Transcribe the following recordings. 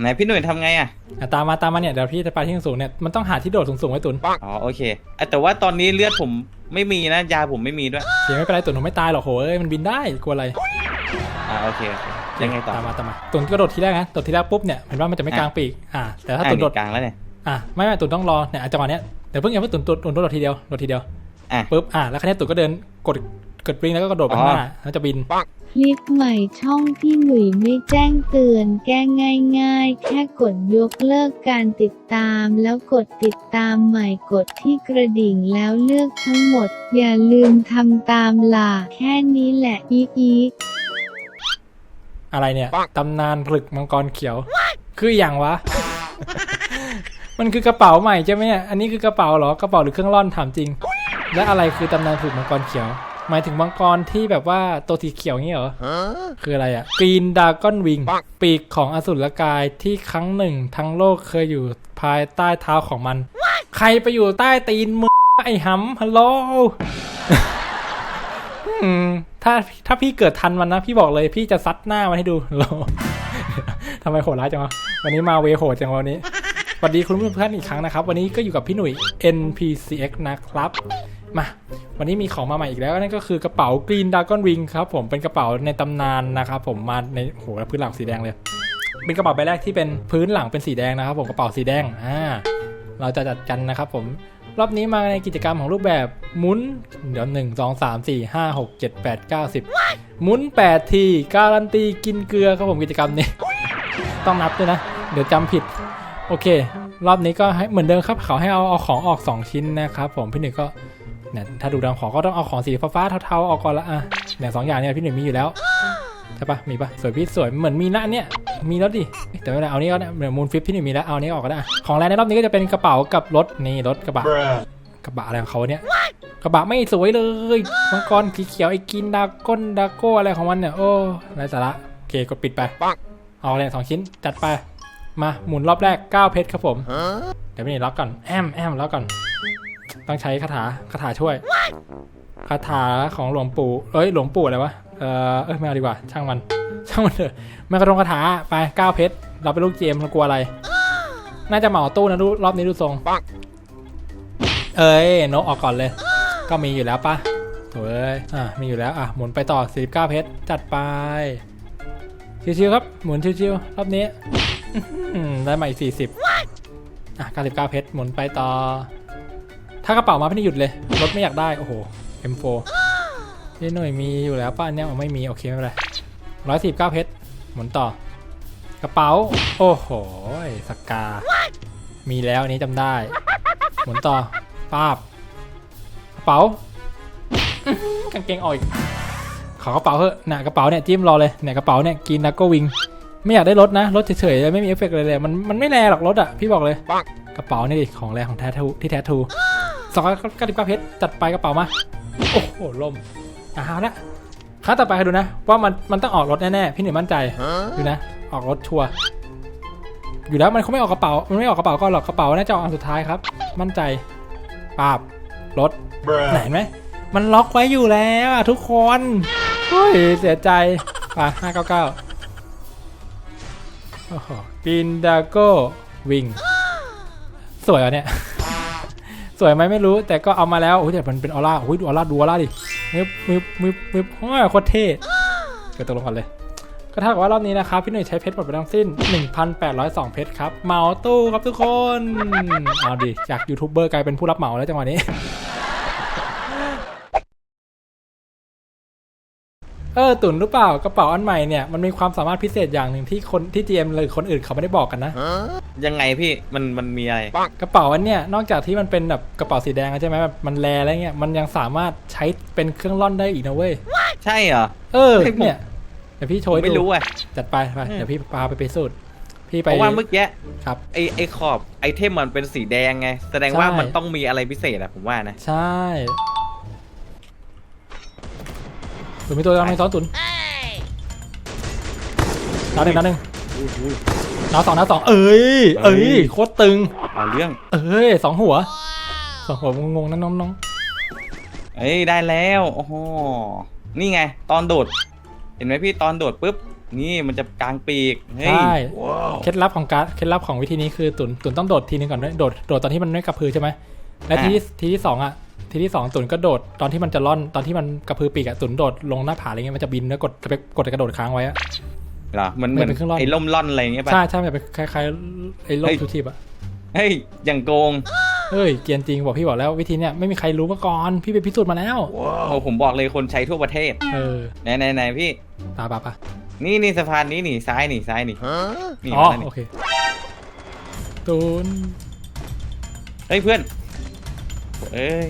ไหนพี่หนุ่ยทำไงอะอะตามมาตามมาเนี่ยเดี๋ยวพี่จะไปที่สูงๆเนี่ยมันต้องหาที่โดดสูงๆไว้ตุนอ๋อโอเคอะแต่ว่าตอนนี้เลือดผมไม่มีนะยาผมไม่มีด้วยเดี๋ยวไม่เป็นไรตุนผมไม่ตายหรอกโหเอ้ยมันบินได้กลัวอะไรอ่าโอเคโอเคยังไงต่อ ตามมาตามมาตุนก็โดดทีแรกนะโดดทีแรกปุ๊บเนี่ยเห็นว่ามันจะไม่กลางปีกอ่าแต่ถ้าอะตุนโดด กลางแล้วเนี่ย อะไม่ไม่ตุนต้องรอเนี่ยจังหวะเนี้ยเดี๋ยวเพิ่งอย่าเพิ่งตุนตุนตุนโดดทีเดียวโดดทีเดียวอะปุ๊บอะแล้วคันนี้ตุนก็เดินกดกดปริงแล้วก็กระโดดไปข้างหน้าแล้วจะบินค ลิปใหม่ช่องพี่หนุ่ยไม่แจ้งเตือนแก้ง่ายๆ แค่กดยกเลิกการติดตามแล้วกดติดตามใหม่กดที่กระดิ่งแล้วเลือกทั้งหมด อย่าลืมทำตามล่ะแค่นี้แหละอีอีอะไรเนี่ย ตำนานผลึกมังกรเขียว คืออย่างวะ มันคือกระเป๋าใหม่ใช่ไหมเนี่ย อันนี้คือกระเป๋าเหรอ กระเป๋าหรือเครื่องร่อนถามจริง และอะไรคือตำนานผลึกมังกรเขียว หมายถึงมังกรที่แบบว่าตัวสีเขียวงี้เหรอ คืออะไรอะกรีนดากอนวิง ปีกของอสูรกายที่ครั้งหนึ่ง ทั้งโลกเคยอยู่ภายใต้เท้าของมัน ใครไปอยู่ใต้ตีนมึงไอ้หำฮัลโหลอืมถ้าถ้าพี่เกิดทันมันนะ พี่บอกเลยพี่จะซัดหน้ามันให้ดูโลทำไมโหดร้ายจังวะวันนี้มาเวโหดจังวะวันนี้ สวัสดีคุณผู้ชมทุกท่านอีกครั้งนะครับ วันนี้ก็อยู่กับพี่หนุ่ย NPCX นะครับ มา วันนี้มีของมาใหม่อีกแล้วนั่นก็คือกระเป๋า Green Dragon Wing ครับผมเป็นกระเป๋าในตำนานนะครับผมมาในโหแล้วพื้นหลังสีแดงเลย เป็นกระเป๋าใบแรกที่เป็นพื้นหลังเป็นสีแดงนะครับ ผมกระเป๋าสีแดงอ่าเราจะจัดกันนะครับผมรอบนี้มาในกิจกรรมของรูปแบบหมุนเดี๋ยวหนึ่งสองสามสี่ห้าหกเจ็ดแปดเก้าสิบมุนแปดทีการันตีกินเกลือครับผมกิจกรรมนี้ ต้องนับด้วยนะ เดี๋ยวจำผิด โอเค รอบนี้ก็ให้เหมือนเดิมครับเขาให้เอาเอาของออก 2 ชิ้นนะครับผมพี่หนึ่งก็เนี่ยถ้าดูดังของก็ต้องเอาของสีฟ้าๆเทาๆออกก่อนละอะเนี่ยสองอย่างเนี่ยพี่หนึ่งมีอยู่แล้วใช่ปะมีปะสวยพี่สวยเหมือนมีนะอันเนี่ยมีแล้วดิเอ้ยแต่ไม่เป็นไรเอานี้ก็ได้เดี๋ยวมูลฟิปพี่หนึ่งมีแล้วเอานี้ออกก็ได้อะของแรงในรอบนี้ก็จะเป็นกระเป๋ากับรถนี่รถกระบะกระบะอะไรของเขาเนี่ยกระบะไม่สวยเลยมังกรสีเขียวไอ้กินดาก้นดาโก้อะไรของมันเนี่ยโอ้ไร้สาระโอเคกดปิดไปเอาเลยสองชิ้นจัดไป มาหมุนรอบแรก 9 เพชรครับผม เดี๋ยวพี่นี่ล็อกก่อนแอมแอมล็อกก่อน ต้องใช้คาถาคาถาช่วย คาถาของหลวงปู่ เอ้ยหลวงปู่อะไรวะ เออเอ้ยไม่เอาดีกว่า ช่างมัน ช่างมันเถอะไม่กระทงคาถาไป 9 เพชร เราเป็นลูกเกมเรากลัวอะไร น่าจะเหมาตู้นะดูรอบนี้ดูทรง เอ้ยโนกออกก่อนเลย ก็มีอยู่แล้วปะโถ่เอ้ยอะมีอยู่แล้ว อะ หมุนไปต่อ 49 เพชร จัดไป ชิวๆครับ หมุนชิวๆ รอบนี้ ได้มาอีก40อะ99เพชรหมุนไปต่อ ถ้ากระเป๋ามาพี่นี่หยุดเลย รถไม่อยากได้ โอ้โห M4 พี่หน่วยมีอยู่แล้วป้าอันเนี้ยไม่มี โอเค ไม่เป็นไร119เพชรหมุนต่อ กระเป๋า โอ้โหสกา มีแล้วอันนี้จำได้ หมุนต่อป้าบ กระเป๋าอื้อหือกางเกงออกอีกขอกระเป๋าเถอะเนี่ยกระเป๋าเนี่ยจิ้มรอเลยเนี่ยกระเป๋าเนี่ยกินนักก็วิง ไม่อยากได้รถนะ รถเฉยๆเลยไม่มีเอฟเฟกต์เลยเลยมันมันไม่แรงหรอกรถอะพี่บอกเลย กระเป๋านี่ดิของแรงของแท้ทูที่แท้ทูสองร้อยเก้าสิบเก้าเพชรจัดไปกระเป๋ามา โอ้โหล่มอะเอาละครั้งต่อไปใครดูนะ ว่ามันมันต้องออกรถแน่ๆพี่หนึ่งมั่นใจดูนะ ออกรถชัวร์อยู่แล้วมันเขาไม่ออกกระเป๋า มันไม่ออกกระเป๋าก่อนหรอกกระเป๋าน่าจะออกอันสุดท้ายครับ มั่นใจปาบรถไหนไหมมันล็อกไว้อยู่แล้วอะทุกคนเฮ้ยเสียใจไปห้าเก้าเก้า โอ้โหปินดาโก้วิ่ง สวยอะเนี่ย สวยไหมไม่รู้แต่ก็เอามาแล้วโอ้ยแต่มันเป็นออร่าโอ้ยดูออร่าดูออร่าดิมึบมึบมึบมึบโอ้ยโคตรเท่เกิดตกลงก่อนเลย ก็เท่ากับว่ารอบนี้นะครับ พี่หนุ่ยใช้เพชรหมดไปทั้งสิ้น 1,802 เพชรครับเหมาตู้ครับทุกคน เอาดิจากยูทูบเบอร์กลายเป็นผู้รับเหมาแล้วจังหวะนี้ เออตุนหรือเปล่ากระเป๋าอันใหม่เนี่ยมันมีความสามารถพิเศษอย่างหนึ่งที่คนที่ GM หรือคนอื่นเขาไม่ได้บอกกันนะ ยังไงพี่มันมันมีอะไรกระเป๋าอันเนี้ยนอกจากที่มันเป็นแบบกระเป๋าสีแดงแล้วใช่ไหมแบบมันแลอะไรเงี้ยมันยังสามารถใช้เป็นเครื่องร่อนได้อีกนะเว้ยใช่เหรอเออเฮ้ยผมเนี่ยเดี๋ยวพี่โชว์ให้ไม่ดูรู้อะจัดไปไปอืมเดี๋ยวพี่พาไปไปสูตรพี่ไปเพราะว่าเมื่อกี้ครับไอไอขอบไอเทมมันเป็นสีแดงไง แสดงว่าใช่มันต้องมีอะไรพิเศษอะผมว่านะ ใช่ ตุนมีตัวกำลังซ้อนตุนดาวหนึ่งดาวหนึ่งดาวสองดาวสองเอ้ยเอ้ยโคตรตึง เอาเรื่องเอ้ยสองหัวสองหัวงงๆนะน้องน้องเอ้ยได้แล้วโอ้โหนี่ไง ตอนโดด เห็นไหมพี่ตอนโดดปุ๊บนี่มันจะกลางปีกเฮ้ยใช่เคล็ดลับของการเคล็ดลับของวิธีนี้คือตุนตุนต้องโดดทีนึงก่อนด้วยโดดโดดตอนที่มันไม่กระพือใช่ไหมและทีที่ทีที่สองอะ ทีที่สองตุนก็โดดตอนที่มันจะล่อนตอนที่มันกระพือปีกอะตุนโดดลงหน้าผาอะไรเงี้ยมันจะบินแล้วกดสเปคกดกระโดดค้างไว้อะเหรอเหมือนเหมือนเป็นเครื่องร่อนไอ้ล่มล่อนอะไรอย่างเงี้ยป่ะใช่ใช่มันจะเป็นคล้ายๆไอ้โลกเฮ้ยทูทีบอะเฮ้ยอย่างโกงเอ้ยเกรียนจริงบอกพี่บอกแล้ววิธีเนี้ยไม่มีใครรู้มาก่อนพี่ไปพิสูจน์มาแล้วโอ้ผมบอกเลยคนใช้ทั่วประเทศเออไหนไหนไหนพี่ตาปะปะนี่นี่สะพานนี้นี่ซ้ายนี่ซ้ายนี่นี่อ๋อมาแล้วโอนี่เคตุนเฮ้ยเพื่อนเอ้ย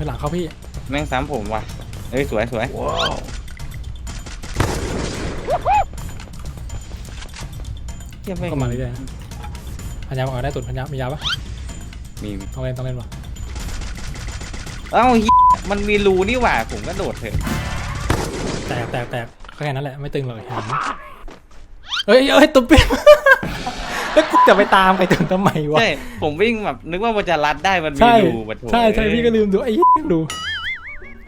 ไปหลังเขาพี่ แม่งซ้ำผมว่ะเอ้ยสวยสวยเหี้ยแงก็มาเรื่อยๆนะพันยาบอกเอาได้ตุนพันยามียาปะมีมีต้องเล่นต้องเล่นวะเอ้าเหี้ยมันมีรูนี่หว่าผมก็โดดเถอะแตกแตกแตกก็แค่นั้นแหละไม่ตึงเลยเห็นเอ้ยเอ้ยตุนเปี้ย แล้วกูจะไปตามไปตุนทำไมวะ ใช่ผมวิ่งแบบนึกว่ามันจะรัดได้มันมีใช่รูมาโถใช่ใช่พี่ก็ลืมดูไอ้เหี้ยดู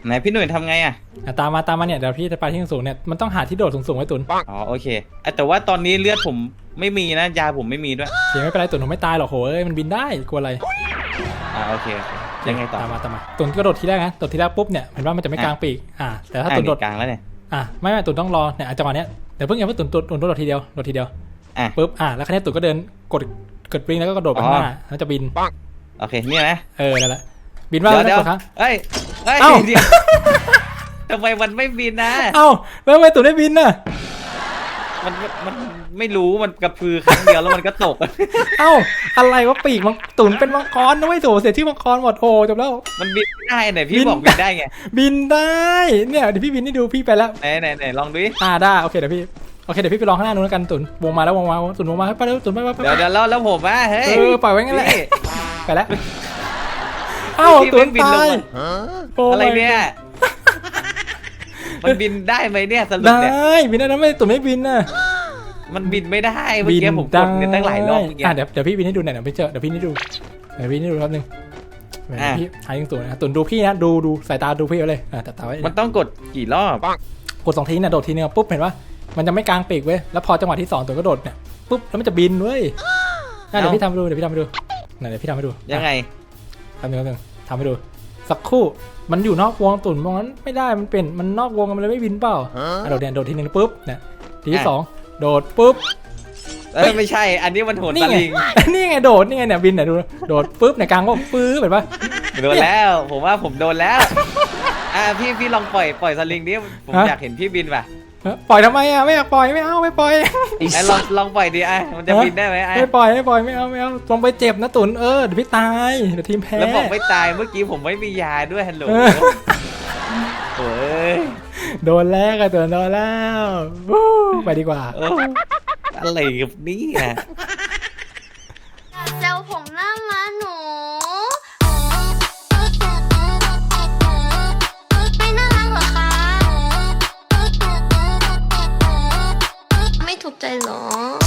ไหนพี่หนุ่ยทำไงอะ อะตามมาตามมาเนี่ยเดี๋ยวพี่จะไปที่สูงๆเนี่ยมันต้องหาที่โดดสูงๆไว้ตุนอ๋อโอเคอะแต่ว่าตอนนี้เลือดผมไม่มีนะยาผมไม่มีด้วยเดี๋ยวไม่เป็นไรตุนผมไม่ตายหรอกโหเอ้ยมันบินได้กลัวอะไรอ่าโอเคโอเคยังไงต่อตามมาตามมาตุนก็โดดทีแรกนะโดดทีแรกปุ๊บเนี่ยเห็นว่ามันจะไม่กลางปีกอ่าแต่ถ้าอะตุนโดดกลางแล้วเนี่ย อะไม่ไม่ตุนต้องรอเนี่ยอะจังหวะเนี้ยเดี๋ยวเพิ่งอย่าเพิ่งตุนตุนตุนโดดทีเดียวโดดทีเดียว อะปุ๊บอะแล้วคันนี้ตุนก็เดินกดกดปริงแล้วก็กระโดดไปข้างหน้าแล้วจะบินโอเคเนี่ยนะเออนั่นแหละบินว่าเดี๋ยวแล้เดี๋ยวกดครั้งเอ้ยเอ้ยเอ้าเดี๋ยวทำไมมันไม่บินนะเอ้าแล้วทำไมตุนได้บินน่ะมันมันไม่รู้มันกระพือครั้งเดียวแล้วมันก็ตก เอ้า อะไรวะปีกมังตุนเป็นมังกรนะเว้ยโถเสียชื่อมังกรหมดโอ้จบแล้ว มันบินไม่ได้ไหนพี่บินบอกบินได้ไง บินได้ เนี่ยเดี๋ยวพี่บินให้ดูพี่ไปแล้วไหนไหนไหนลองดูดิอ่าได้โอเคเดี๋ยวพี่ โอเคเดี๋ยวพี่ไปลองข้างหน้านู้นแล้วกันตุนวงมาแล้ววงมาตุนวงมาไปแล้วตุนไปไปไปเดี๋ยวเดี๋ยวแล้วแล้วผมอะเฮ้ยเออปล่อยไว้งั้นแหละพี่ ไปแล้วเอ้าพี่ตุนบินตาลงยมาโอ้อะไรเนี่ย มันบินได้ไหมเนี่ยสรุปได้เนี่ยบินได้นะไม่ตุนไม่บินนะมันบินไม่ได้เมื่อกี้ผมกดเนี่ยตั้งหลายรอบเมื่อกี้ อะเดี๋ยวเดี๋ยวพี่บินให้ดูหน่อยเดี๋ยวพี่เจอเดี๋ยวพี่นี่ดูเดี๋ยวพี่นี่ดูแป๊บนึงเดี๋ยวอะ พี่หายยังสูงนะตุนดูพี่นะดูดูสายตาดูพี่ไว้เลยอะแต่ตาไว้มันต้องกดกี่รอบ กดสองทีนะโดดทีนึงปุ๊บเห็นปะ มันจะไม่กลางปีกเว้ย แล้วพอจังหวะที่สองตุนก็โดดเนี่ยปุ๊บแล้วมันจะบินเว้ยอะเดี๋ยวพี่ทำให้ดูเดี๋ยวพี่ทำให้ดูไหนเดี๋ยวพี่ทำให้ดูยังไงทำหนึ่งทำหนึ่งทำให้ดูสักครู่มันอยู่นอกวงตุ่นมองนั้นไม่ได้มันเป็นมันนอกวงมันเลยไม่บินเปล่าอะโดดเนี่ยโดดทีหนึ่งปุ๊บเนี่ยทีที่อะสองโดดปุ๊บเอ้ยไม่ใช่ อันนี้มันโหนนี่ตะไงลิงนี่ไงโดดนี่ไงเนี่ยบินเนี่ยดูโดดปุ๊บในกลางก็ปื้อเห็นปะโดนแล้ว ผมว่าผมโดนแล้วอะพี่พี่ลองปล่อยปล่อยสลิงดิผมอยากเห็นพี่บินป่ะเอ้อ ปล่อยทำไมอะไม่อยากปล่อยไม่เอาไม่ปล่อยไอ้ลองลองปล่อยดิอะมันจะบินได้ไหมอะไม่ปล่อยไม่ปล่อยไม่เอาไม่เอาลงไปเจ็บนะตุ่นเออเดี๋ยวพี่ตายเดี๋ยวทีมแพ้แล้วบอกไม่ตายเมื่อกี้ผมไม่มียาด้วยฮัลโหลเออโอ้ยโดนแล้วอะตุ่นโดนแล้ววู้ไปดีกว่าเอออะไรกับนี่อะ 穗龙